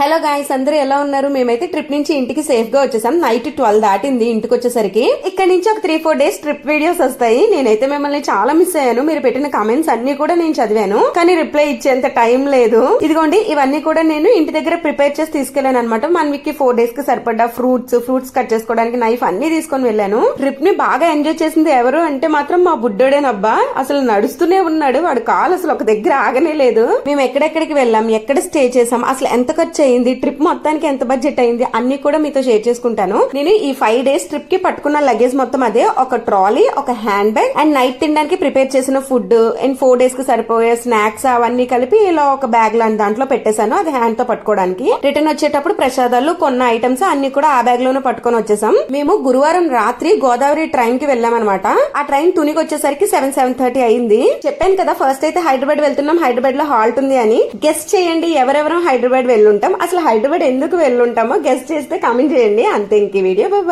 Hello guys అందరూ ఎలా ఉన్నారు? మేమైతే ట్రిప్ నుంచి ఇంటికి సేఫ్గా వచ్చేసాం. నైట్ ట్వెల్వ్ దాటింది ఇంటికి వచ్చేసరికి. ఇక్కడ నుంచి ఒక three four days trip videos వస్తాయి. నేనైతే మిమ్మల్ని చాలా మిస్ అయ్యాను. మీరు పెట్టిన కామెంట్స్ అన్ని కూడా నేను చదివాను. కానీ రిప్లై ఇచ్చేంత టైం లేదు. ఇదిగోండి ఇవన్నీ కూడా నేను ఇంటి దగ్గర ప్రిపేర్ చేసి తీసుకెళ్ళాను అనమాట వన్ వీక్కి ఫోర్ డేస్కి సరిపడ్డ ఫ్రూట్స్ ఫ్రూట్స్ కట్ చేసుకోవడానికి నైఫ్ అన్ని తీసుకొని వెళ్ళాను. ట్రిప్ని బాగా ఎంజాయ్ చేసింది ఎవరు అంటే మాత్రం మా బుడ్డోడేనబ్బా. అసలు నడుస్తూనే ఉన్నాడు. వాడు కాలు అసలు ఒక దగ్గర ఆగనే లేదు. మేము ఎక్కడెక్కడికి వెళ్ళాం? ఎక్కడ స్టే చేసాం? అసలు ఎంత ఖర్చు అయింది ట్రిప్ మొత్తానికి ఎంత బడ్జెట్ అయింది అన్ని కూడా మీతో షేర్ చేసుకుంటాను. నేను ఈ ఫైవ్ డేస్ ట్రిప్కి పట్టుకున్న లగేజ్ మొత్తం అదే ఒక ట్రాలీ ఒక హ్యాండ్ బ్యాగ్ అండ్ నైట్ తినడానికి ప్రిపేర్ చేసిన ఫుడ్ అండ్ ఫోర్ డేస్కి సరిపోయే స్నాక్స్ అవన్నీ కలిపి ఇలా ఒక బ్యాగ్ లాంటి దాంట్లో పెట్టేశాను అది హ్యాండ్తో పట్టుకోవడానికి. రిటర్న్ వచ్చేటప్పుడు ప్రసాదాలు కొన్న ఐటమ్స్ అన్ని కూడా ఆ బ్యాగ్లోనే పట్టుకొని వచ్చేసాం. మేము గురువారం రాత్రి గోదావరి ట్రైన్కి వెళ్ళామన్నమాట. ఆ ట్రైన్ తునికి వచ్చేసరికి సెవెన్ సెవెన్ థర్టీ అయింది. చెప్పాను కదా ఫస్ట్ అయితే హైదరాబాద్ వెళ్తున్నాం హైదరాబాద్లో హాల్ట్ ఉంది అని. గెస్ట్ చేయండి ఎవరెవరం హైదరాబాద్ వెళ్ళుంటాం. అసలు హైదరాబాద్ ఎందుకు వెళ్ళుంటామో గెస్ట్ చేస్తే కామెంట్ చేయండి. అంతే ఇంక వీడియో బాయ్